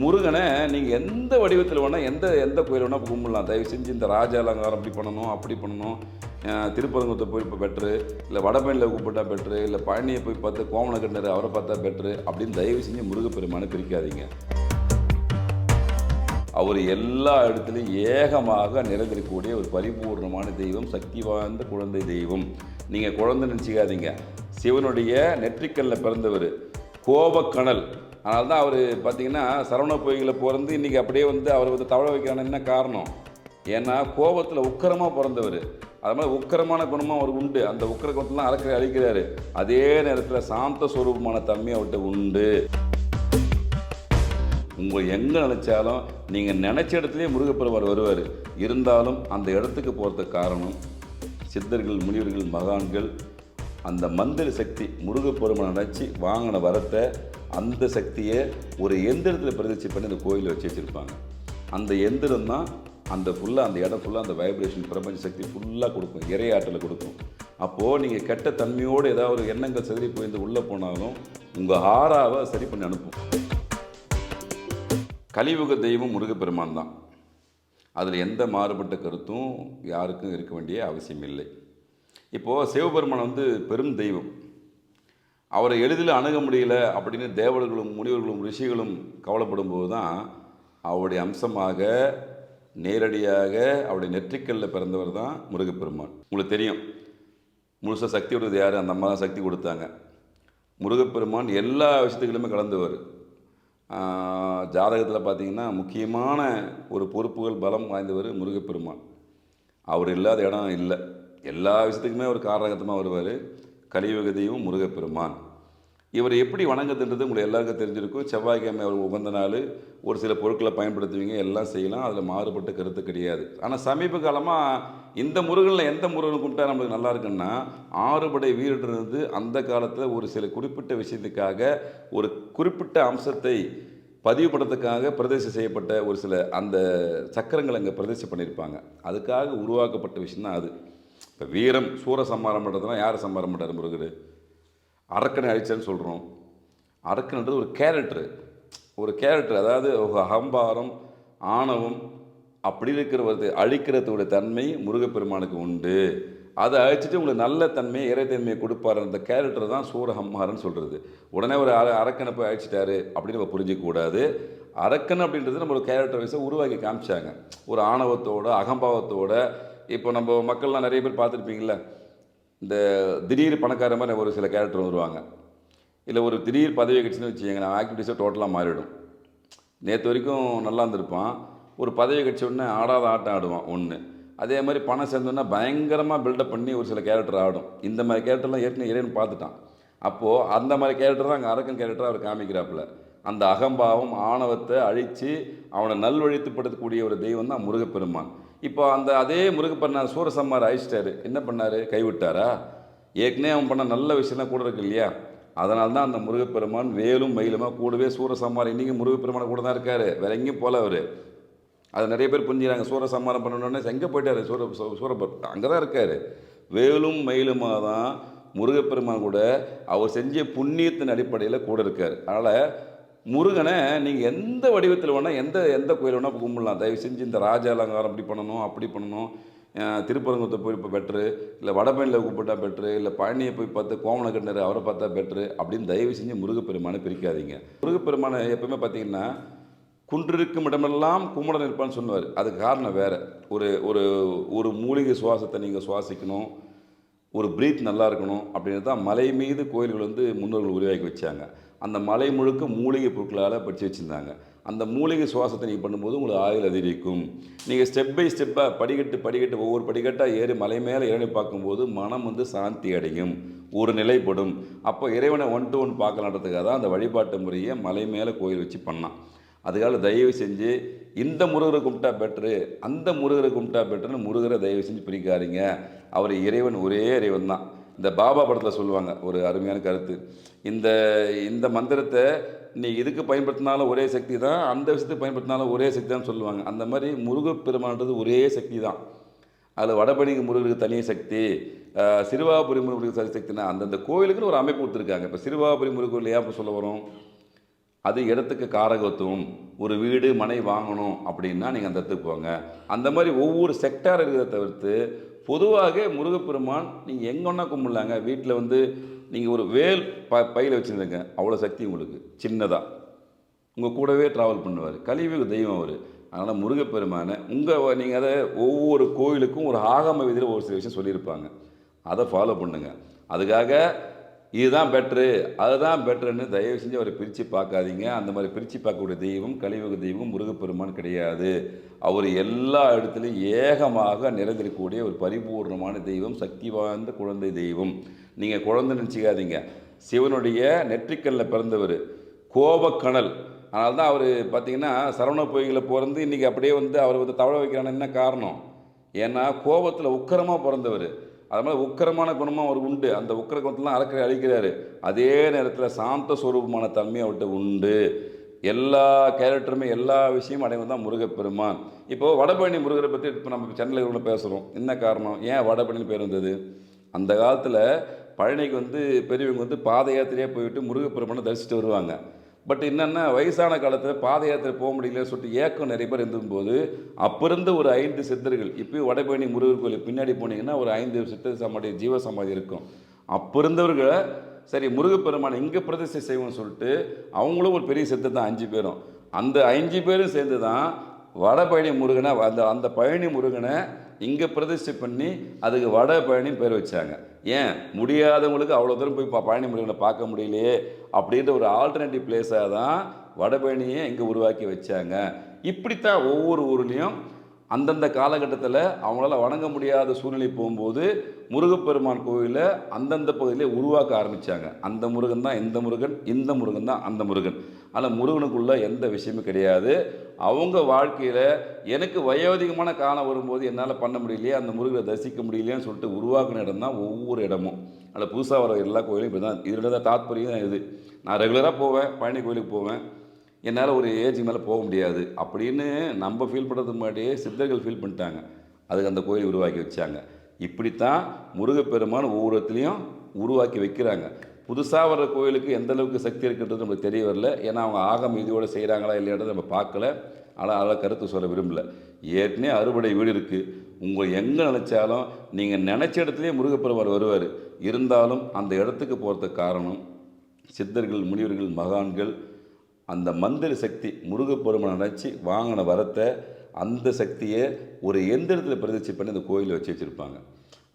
முருகனை நீங்கள் எந்த வடிவத்தில் வேணால் எந்த எந்த கோயில் வேணால் கும்பிடலாம். தயவு செஞ்சு இந்த ராஜ அலங்காரம் அப்படி பண்ணணும் அப்படி பண்ணணும். திருப்பரங்குத்தை போய் இப்போ பெட்ரு இல்லை வடபழனியில் கூப்பிட்டா பெட்ரு இல்லை பழனியை போய் பார்த்து கண்டர் அவரை பார்த்தா பெட்ரு அப்படின்னு தயவு செஞ்சு முருகப்பெருமானை பிரிக்காதீங்க. அவர் எல்லா இடத்துலையும் ஏகமாக நிறைந்திருக்கக்கூடிய ஒரு பரிபூர்ணமான தெய்வம் சக்தி வாய்ந்த குழந்தை தெய்வம். நீங்கள் குழந்தை நினச்சிக்காதீங்க. சிவனுடைய நெற்றிக்கல்ல பிறந்தவர் கோபக்கணல். அதனால தான் அவர் பார்த்தீங்கன்னா சரவண பொய்களை பிறந்து இன்றைக்கி அப்படியே வந்து அவர் வந்து தவழ வைக்கிறான்னு என்ன காரணம்? ஏன்னா கோபத்தில் உக்கிரமாக பிறந்தவர். அது மாதிரி உக்கிரமான குணமும் அவர் உண்டு. அந்த உக்கர குணத்தெல்லாம் அறக்கிற அழிக்கிறாரு. அதே நேரத்தில் சாந்த சுரூபமான தன்மை அவர்கிட்ட உண்டு. உங்கள் எங்கே நினச்சாலும் நீங்கள் நினச்ச இடத்துலையே முருகப்பெருமார் வருவார். இருந்தாலும் அந்த இடத்துக்கு போகிறதுக்கு காரணம் சித்தர்கள் முனிவர்கள் மகான்கள் அந்த மந்திர சக்தி முருகப்பெருமானை நினச்சி வாங்கின வரத்தை அந்த சக்தியை ஒரு எந்திரத்தில் பிரதிச்சு பண்ணி அந்த கோயிலில் வச்சு வச்சுருப்பாங்க. அந்த எந்திரம் தான் அந்த ஃபுல்லாக அந்த இடம் ஃபுல்லாக அந்த வைப்ரேஷன் பிரபஞ்ச சக்தி ஃபுல்லாக கொடுக்கும் இறையாற்றலை கொடுக்கும். அப்போது நீங்கள் கெட்ட தன்மையோடு ஏதாவது ஒரு எண்ணங்கள் சிதறி போயிருந்து உள்ளே போனாலும் உங்கள் ஆறாவை சரி பண்ணி அனுப்பும். கலியுக தெய்வம் முருகப்பெருமான் தான். அதில் எந்த மாறுபட்ட கருத்தும் யாருக்கும் இருக்க வேண்டிய அவசியம் இல்லை இப்போது சிவபெருமான் வந்து பெரும் தெய்வம். அவரை எளிதில் அணுக முடியல அப்படின்னு தேவர்களும் முனிவர்களும் ரிஷிகளும் கவலைப்படும் போது தான் அவருடைய அம்சமாக நேரடியாக அவருடைய நெற்றிக்கல்ல பிறந்தவர் தான் முருகப்பெருமான். உங்களுக்கு தெரியும். முழுசாக சக்தி கொடுத்தது யார்? அந்த அம்மா தான் சக்தி கொடுத்தாங்க. முருகப்பெருமான் எல்லா விஷயத்துகளுமே கலந்தவர். ஜாதகத்தில் பார்த்தீங்கன்னா முக்கியமான ஒரு பொறுப்புகள் பலம் வாய்ந்தவர் முருகப்பெருமான். அவர் இல்லாத இடம் இல்லை. எல்லா விஷயத்துக்குமே ஒரு காரகத்தமாக வருவார். கலியுக தெய்வம் முருகப்பெருமான். இவர் எப்படி வணங்குதுன்றது உங்களுக்கு எல்லாருக்கும் தெரிஞ்சிருக்கும். செவ்வாய்க்கிழமை அவர் உகந்த நாள் ஒரு சில பொருட்களை பயன்படுத்துவீங்க எல்லாம் செய்யலாம். அதில் மாறுபட்ட கருத்து கிடையாது. ஆனால் சமீப காலமாக இந்த முருகனில் எந்த முருகன் கும்பிட்டா நம்மளுக்கு நல்லா இருக்குன்னா ஆறுபடை வீரர் இருந்து அந்த காலத்தில் ஒரு சில குறிப்பிட்ட விஷயத்துக்காக ஒரு குறிப்பிட்ட அம்சத்தை பதிவுபடுறதுக்காக பிரதேசம் செய்யப்பட்ட ஒரு சில அந்த சக்கரங்களை அங்கே பிரதேசம் பண்ணியிருப்பாங்க அதுக்காக உருவாக்கப்பட்ட விஷயம் தான் அது. இப்போ வீரம் சூர சம்மாரம் பண்ணுறதுனா யார் சம்மாரம் பண்ணுறாரு முருகர்? அரக்கனை அழிச்சேன்னு சொல்கிறோம் அரக்கன்ன்றது ஒரு கேரக்டரு ஒரு கேரக்டர் அதாவது ஒரு அகம்பாரம் ஆணவம் அப்படி இருக்கிறவது அழிக்கிறதோட தன்மை முருகப்பெருமானுக்கு உண்டு. அதை அழிச்சிட்டு உங்களுக்கு நல்ல தன்மையை இறைத்தன்மையை கொடுப்பாரு அந்த கேரக்டர் தான் சூரஹம்மாரன்னு சொல்கிறது உடனே ஒரு அர அரக்கனை போய் அழிச்சிட்டாரு அப்படின்னு நம்ம புரிஞ்சிக்கூடாது அரக்கன் அப்படின்றது நம்ம ஒரு கேரக்டர் வைஸை உருவாக்கி காமிச்சாங்க. ஒரு ஆணவத்தோட அகம்பாவத்தோட இப்போ நம்ம மக்கள்லாம் நிறைய பேர் பார்த்துருப்பீங்கள இந்த திடீர் பணக்கார மாதிரி ஒரு சில கேரக்டர் வருவாங்க. இல்லை ஒரு திடீர் பதவி கிடச்சுன்னு வச்சுக்கோங்க நான் ஆக்டிவிட்டீஸை டோட்டலாக மாறிடும். நேற்று வரைக்கும் நல்லா இருந்திருப்பான். ஒரு பதவி கட்சி உடனே ஆடாத ஆட்டம் ஆடுவான் ஒன்று அதே மாதிரி பணம் சேர்ந்தோன்னா பயங்கரமாக பில்டப் பண்ணி ஒரு சில கேரக்டர் ஆடும். இந்த மாதிரி கேரக்டர்லாம் ஏற்கனவே இறைவன் பார்த்துட்டான். அப்போது அந்த மாதிரி கேரக்டர் தான் அங்கே அரக்கன் கேரக்டராக அவர் காமிக்கிறாப்புல. அந்த அகம்பாவம் ஆணவத்தை அழித்து அவனை நல்வழித்துப்படுத்தக்கூடிய ஒரு தெய்வம் தான் முருகப்பெருமான். இப்போ அந்த அதே முருகப்பெருமான் சூரசம்மார் அழிச்சிட்டாரு. என்ன பண்ணார்? கைவிட்டாரா? ஏற்கனவே அவன் பண்ண நல்ல விஷயம்லாம் கூட இருக்கு இல்லையா? அதனால தான் அந்த முருகப்பெருமான் வேலும் மயிலுமா கூடவே சூரசம்மார். இன்றைக்கி முருகப்பெருமான கூட தான் இருக்கார். வேற எங்கேயும் போல அவர். அது நிறைய பேர் புரிஞ்சுக்கிறாங்க. சூரசம்மாரம் பண்ணணுன்னே எங்கே போயிட்டாரு? சூர சூ- சூரபர் அங்கே தான் இருக்கார். வேலும் மயிலுமாக தான் முருகப்பெருமான் கூட அவர் செஞ்ச புண்ணியத்தின் அடிப்படையில் கூட இருக்கார். அதனால் முருகனை நீங்கள் எந்த வடிவத்தில் வேணால் எந்த எந்த கோயில் வேணால் கும்பிடலாம். தயவு செஞ்சு இந்த ராஜ அலங்காரம் அப்படி பண்ணணும் அப்படி பண்ணணும். திருப்பரங்குத்தை போய் இப்போ பெட்ரு இல்லை வடபழனியில் கூப்பிட்டா பெட்ரு இல்லை பழனியை போய் பார்த்து கோமணக்கண்ணர் அவரை பார்த்தா பெட்ரு அப்படின்னு தயவு செஞ்சு முருகப்பெருமானை பிரிக்காதீங்க. முருகப்பெருமானை எப்பவுமே பார்த்தீங்கன்னா குன்றிருக்கும் இடமெல்லாம் கும்பிட நிற்பான்னு சொன்னார் அதுக்கு காரணம் வேறு. ஒரு ஒரு ஒரு மூலிகை சுவாசத்தை நீங்கள் சுவாசிக்கணும். ஒரு பிரீத் நல்லா இருக்கணும் அப்படின்னு தான் மலை மீது கோயில்கள் வந்து முன்னோர்கள் உருவாக்கி வச்சாங்க. அந்த மலை முழுக்க மூலிகை பொருட்களால் படித்து வச்சுருந்தாங்க. அந்த மூலிகை சுவாசத்தை நீங்கள் பண்ணும்போது உங்களுக்கு ஆயுள் அதிகரிக்கும். நீங்கள் ஸ்டெப் பை ஸ்டெப்பாக படிக்கட்டு படிக்கட்டு ஒவ்வொரு படிக்கட்டாக ஏறி மலை மேலே இறங்கி பார்க்கும்போது மனம் வந்து சாந்தி அடையும். ஒரு நிலைப்படும். அப்போ இறைவனை ஒன் டு ஒன் பார்க்கலான்றதுக்காக தான் அந்த வழிபாட்டு முறையை மலை மேலே கோயில் வச்சு பண்ணான். அதுக்காக தயவு செஞ்சு இந்த முருகரை கும்பிட்டா பெட்ரு அந்த முருகரை கும்பிட்டா பெட்டர்னு முருகரை தயவு செஞ்சு பிரிக்காதீங்க. அவர் இறைவன் ஒரே இறைவன் தான். இந்த பாபா படத்தில் சொல்லுவாங்க ஒரு அருமையான கருத்து. இந்த இந்த மந்திரத்தை நீ இதுக்கு பயன்படுத்தினாலும் ஒரே சக்தி தான் அந்த விஷயத்துக்கு பயன்படுத்தினாலும் ஒரே சக்தி தான் சொல்லுவாங்க. அந்த மாதிரி முருகப்பெருமான்றது ஒரே சக்தி தான் அதில் வடபழனி முருகருக்கு தனி சக்தி சிறுவாபுரி முருகனுக்கு தனி சக்தினா அந்தந்த கோயிலுக்குன்னு ஒரு அமைப்பு கொடுத்துருக்காங்க. இப்போ சிறுவாபுரி முருகன் ஏன் இப்போ சொல்ல வரோம்? அது இடத்துக்கு காரகத்துவம் ஒரு வீடு மனை வாங்கணும் அப்படின்னா நீங்கள் அந்த இடத்துக்கு போங்க. அந்த மாதிரி ஒவ்வொரு செக்டார் இருக்கிறத தவிர்த்து பொதுவாக முருகப்பெருமான் நீங்கள் எங்கன்னா கும்பிடலாங்க. வீட்டில் வந்து நீங்கள் ஒரு வேல் ப பையில் வச்சுருந்தீங்க. அவ்வளோ சக்தி உங்களுக்கு. சின்னதாக உங்கள் கூடவே ட்ராவல் பண்ணுவார். கலியுக தெய்வம் அவர். அதனால் முருகப்பெருமானை உங்கள் நீங்கள் அதை ஒவ்வொரு கோயிலுக்கும் ஒரு ஆகம விதியில் ஒரு சில விஷயம் சொல்லியிருப்பாங்க. அதை ஃபாலோ பண்ணுங்கள் அதுக்காக இதுதான் பெட்ரு அதுதான் பெட்ருன்னு தயவு செஞ்சு அவரை பிரித்து பார்க்காதீங்க. அந்த மாதிரி பிரித்து பார்க்கக்கூடிய தெய்வம் கலியுக தெய்வம் முருகப்பெருமான் கிடையாது. அவர் எல்லா இடத்துலையும் ஏகமாக நிறைந்திருக்கக்கூடிய ஒரு பரிபூர்ணமான தெய்வம் சக்தி வாய்ந்த குழந்தை தெய்வம். நீங்கள் குழந்தை நினச்சிக்காதீங்க. சிவனுடைய நெற்றிக்கல்லில் பிறந்தவர் கோபக்கணல் அதனால தான் அவர் பார்த்தீங்கன்னா சரவண பொய்களை பிறந்து இன்றைக்கி அப்படியே வந்து அவர் வந்து தவழ வைக்கிறான்னு என்ன காரணம்? ஏன்னா கோபத்தில் உக்கிரமாக பிறந்தவர். அது மாதிரி உக்கிரமான குணமும் அவர் உண்டு. அந்த உக்கிர குணத்தெலாம் அறக்கிற அழிக்கிறாரு. அதே நேரத்தில் சாந்த சுரூபமான தன்மை அவர்கிட்ட உண்டு. எல்லா கேரக்டருமே எல்லா விஷயமும் அடைவது தான் முருகப்பெருமான். இப்போது வடபழனி முருகரை பற்றி இப்போ நம்ம சென்னையில் பேசுகிறோம் என்ன காரணம்? ஏன் வடபழனி பேர் வந்தது? அந்த காலத்தில் பழனிக்கு வந்து பெரியவங்க வந்து பாத யாத்திரையாக போயிட்டு முருகப்பெருமானை தரிசிட்டு வருவாங்க. பட் என்னென்னா வயசான காலத்தில் பாத யாத்திரை போக முடியலன்னு சொல்லிட்டு ஏக்கம் நிறைய பேர் இருந்தும்போது அப்போ இருந்த ஒரு ஐந்து சித்தர்கள் இப்போயும் வடபழனி முருகர் கோயில் பின்னாடி போனீங்கன்னா ஒரு ஐந்து சித்தர் சமாதி ஜீவ சமாதி இருக்கும். அப்போ இருந்தவர்களை சரி முருகப்பெருமானை இங்கே பிரதிஷ்டை செய்வோம்னு சொல்லிட்டு அவங்களும் ஒரு பெரிய சித்தர் தான் அஞ்சு பேரும். அந்த அஞ்சு பேரும் சேர்ந்து தான் வடபழனி முருகனை அந்த அந்த பழனி முருகனை இங்கே பிரதிஷ்டை பண்ணி அதுக்கு வட பழனின்னு பேர் வச்சாங்க. ஏன்? முடியாதவங்களுக்கு அவ்வளோ தூரம் போய் பா- பழனி முருகனை பார்க்க முடியலையே அப்படின்ற ஒரு ஆல்டர்னேட்டிவ் பிளேஸாக தான் வடபழனியை இங்கே உருவாக்கி வச்சாங்க. இப்படித்தான் ஒவ்வொரு ஊர்லேயும் அந்தந்த காலகட்டத்தில் அவங்களால வணங்க முடியாத சூழ்நிலை போகும்போது முருகப்பெருமான் கோயிலை அந்தந்த பகுதியிலே உருவாக்க ஆரம்பித்தாங்க அந்த முருகன் தான் இந்த முருகன் இந்த முருகன் தான் அந்த முருகன். ஆனால் முருகனுக்குள்ளே எந்த விஷயமும் கிடையாது. அவங்க வாழ்க்கையில் எனக்கு வயோதிகமான காலம் வரும்போது என்னால் பண்ண முடியலையே அந்த முருகனை தரிசிக்க முடியலையேன்னு சொல்லிட்டு உருவாக்குன இடம் தான் ஒவ்வொரு இடமும். அதில் புதுசாக வர எல்லா கோயிலும் இப்படி தான் இதோட தான் தாத்பரியம் தான் இது. நான் ரெகுலராக போவேன் பழனி கோயிலுக்கு போவேன். என்னால் ஒரு ஏஜ் மேலே போக முடியாது. அப்படின்னு நம்ம ஃபீல் பண்ணுறதுக்கு முன்னாடியே சித்தர்கள் ஃபீல் பண்ணிட்டாங்க. அதுக்கு அந்த கோயில் உருவாக்கி வச்சாங்க. இப்படித்தான் முருகப்பெருமான் ஒவ்வொரு இடத்துலையும் உருவாக்கி வைக்கிறாங்க. புதுசாக வர்ற கோயிலுக்கு எந்த அளவுக்கு சக்தி இருக்குன்றது நம்மளுக்கு தெரிய வரல. ஏன்னா அவங்க ஆகம் இதோடு செய்கிறாங்களா இல்லையான்றதை நம்ம பார்க்கல. ஆனால் அதில் கருத்து சொல்ல விரும்பல. ஏற்கனவே அறுபடை வீடு இருக்குது உங்கள் எங்கே நினச்சாலும் நீங்கள் நினச்ச இடத்துலையே முருகப்பெருமார் வருவார். இருந்தாலும் அந்த இடத்துக்கு போகிறதுக்கு காரணம் சித்தர்கள் முனிவர்கள் மகான்கள் அந்த மந்திர சக்தி முருகப்பெருமானை நினச்சி வாங்கின வரத்தை அந்த சக்தியை ஒரு எந்திரத்தில் பிரதிச்சு பண்ணி அந்த கோயிலில் வச்சு வச்சுருப்பாங்க.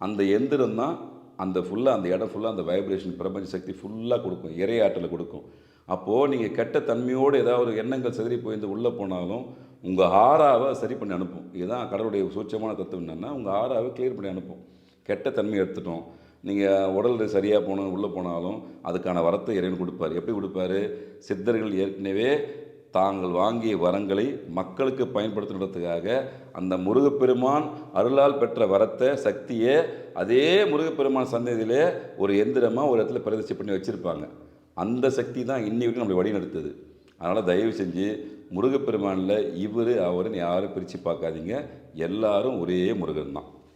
அந்த எந்திரம் தான் அந்த ஃபுல்லாக அந்த இடம் ஃபுல்லாக அந்த வைப்ரேஷன் பிரபஞ்ச சக்தி ஃபுல்லாக கொடுக்கும் இறையாற்றலை கொடுக்கும். அப்போது நீங்கள் கெட்ட தன்மையோடு ஏதாவது ஒரு எண்ணங்கள் சிதறி போயிருந்து உள்ளே போனாலும் உங்கள் ஆறாவை சரி பண்ணி அனுப்பும். இதுதான் கடவுளுடைய சூட்சமான தத்துவம் என்னென்னா உங்கள் ஆறாவை கிளியர் பண்ணி அனுப்பும். கெட்ட தன்மையை எடுத்துட்டோம். நீங்கள் உடல் சரியாக போகணும் உள்ளே போனாலும் அதுக்கான வரத்தை இறைவன் கொடுப்பார். எப்படி கொடுப்பாரு? சித்தர்கள் ஏற்கனவே தாங்கள் வாங்கிய வரங்களை மக்களுக்கு பயன்படுத்துறதுக்காக அந்த முருகப்பெருமான் அருளால் பெற்ற வரத்தை சக்தியை அதே முருகப்பெருமான் சந்ததியிலே ஒரு எந்திரமாக ஒரு இடத்துல பிரதிஷ்டை பண்ணி வச்சுருப்பாங்க. அந்த சக்தி தான் இன்னி வரைக்கும் நம்மளை வழிநடத்துது. அதனால் தயவு செஞ்சு முருகப்பெருமானில் இவர் அவருன்னு யாரும் பிரித்து பார்க்காதீங்க. எல்லாரும் ஒரே முருகன் தான்.